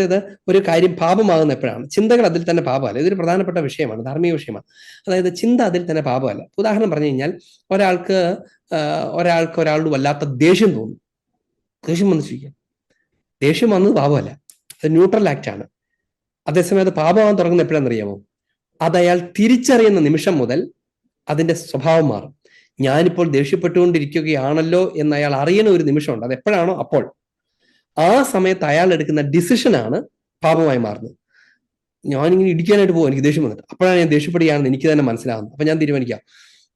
അതായത് ഒരു കാര്യം പാപമാകുന്ന എപ്പോഴാണ് ചിന്തകൾ അതിൽ തന്നെ പാപമല്ല. ഇതൊരു പ്രധാനപ്പെട്ട വിഷയമാണ് ധാർമ്മിക വിഷയമാണ്. അതായത് ചിന്ത അതിൽ തന്നെ പാപമല്ല. ഉദാഹരണം പറഞ്ഞു കഴിഞ്ഞാൽ ഒരാൾക്ക് ഒരാൾക്ക് ഒരാളോട് വല്ലാത്ത ദേഷ്യം തോന്നും. ദേഷ്യം വന്നിരിക്കുക ദേഷ്യം വന്നത് പാപമല്ല. അത് ന്യൂട്രൽ ആക്ട് ആണ്. അതേസമയം അത് പാപമാകാൻ തുടങ്ങുന്ന എപ്പോഴാണെന്നറിയാമോ അത് അയാൾ തിരിച്ചറിയുന്ന നിമിഷം മുതൽ അതിന്റെ സ്വഭാവം മാറും. ഞാനിപ്പോൾ ദേഷ്യപ്പെട്ടുകൊണ്ടിരിക്കുകയാണല്ലോ എന്ന് അയാൾ അറിയുന്ന ഒരു നിമിഷമുണ്ട്. അത് എപ്പോഴാണോ അപ്പോൾ. ആ സമയത്ത് അയാൾ എടുക്കുന്ന ഡിസിഷനാണ് പാപമായി മാറുന്നത്. ഞാനിങ്ങനെ ഇടിക്കാനായിട്ട് പോകും എനിക്ക് ദേഷ്യം വന്നിട്ട്. അപ്പോഴാണ് ഞാൻ ദേഷ്യപ്പെടുകയാണെന്ന് എനിക്ക് തന്നെ മനസ്സിലാകുന്നത് അപ്പൊ ഞാൻ തീരുമാനിക്കാം.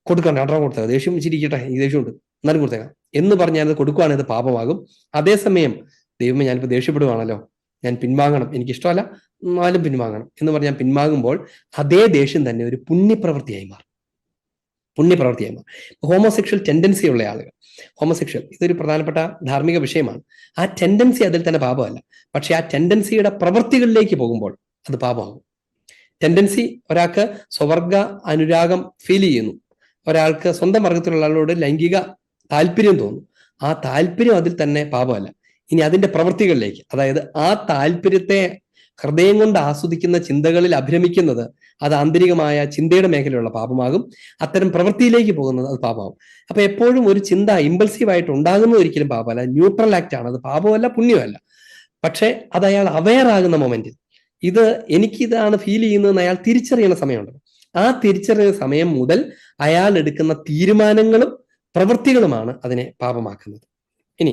കൊടുക്കണം രണ്ടാം കൊടുത്തേക്കാം. ദേഷ്യം ചിരിക്കട്ടെ ഈ ദേഷ്യമുണ്ട്. എന്നാലും കൊടുത്തേക്കാം. എന്ന് പറഞ്ഞാൽ അത് കൊടുക്കുകയാണെങ്കിൽ അത് പാപമാകും. അതേസമയം ദൈവമേ ഞാനിപ്പോൾ ദേഷ്യപ്പെടുവാണല്ലോ. ഞാൻ പിൻവാങ്ങണം. എനിക്ക് ഇഷ്ടമല്ല എന്നാലും പിൻവാങ്ങണം എന്ന് പറഞ്ഞാൽ പിൻവാങ്ങുമ്പോൾ അതേ ദേഷ്യം തന്നെ ഒരു പുണ്യപ്രവൃത്തിയായി മാറും. പുണ്യപ്രവൃത്തിയായി ഹോമോസെക്ഷൽ ടെൻഡൻസി ഉള്ള ആളുകൾ ഹോമോസെക്ഷൽ ഇതൊരു പ്രധാനപ്പെട്ട ധാർമ്മിക വിഷയമാണ്. ആ ടെൻഡൻസി അതിൽ തന്നെ പാപമല്ല. പക്ഷെ ആ ടെൻഡൻസിയുടെ പ്രവൃത്തികളിലേക്ക് പോകുമ്പോൾ അത് പാപമാകും. ടെൻഡൻസി ഒരാൾക്ക് സ്വവർഗ അനുരാഗം ഫീൽ ചെയ്യുന്നു. ഒരാൾക്ക് സ്വന്തം വർഗത്തിലുള്ള ആളോട് ലൈംഗിക താല്പര്യം തോന്നും. ആ താല്പര്യം അതിൽ തന്നെ പാപമല്ല. ഇനി അതിന്റെ പ്രവൃത്തികളിലേക്ക് അതായത് ആ താല്പര്യത്തെ ഹൃദയം കൊണ്ട് ആസ്വദിക്കുന്ന ചിന്തകളിൽ അഭിരമിക്കുന്നത് അത് ആന്തരികമായ ചിന്തയുടെ മേഖലയുള്ള പാപമാകും. അത്തരം പ്രവൃത്തിയിലേക്ക് പോകുന്നത് അത് പാപമാകും. അപ്പൊ എപ്പോഴും ഒരു ചിന്ത ഇമ്പൾസീവ് ആയിട്ട് ഉണ്ടാകുന്നത് ഒരിക്കലും പാപമല്ല. ന്യൂട്രൽ ആക്ട് ആണ്. അത് പാപമല്ല പുണ്യമല്ല. പക്ഷെ അത് അയാൾ അവെയർ ആകുന്ന മൊമെന്റിൽ ഇത് എനിക്കിതാണ് ഫീൽ ചെയ്യുന്നതെന്ന് അയാൾ തിരിച്ചറിയുന്ന സമയമുണ്ട്. ആ തിരിച്ചറിയുന്ന സമയം മുതൽ അയാൾ എടുക്കുന്ന തീരുമാനങ്ങളും പ്രവൃത്തികളുമാണ് അതിനെ പാപമാക്കുന്നത്. ഇനി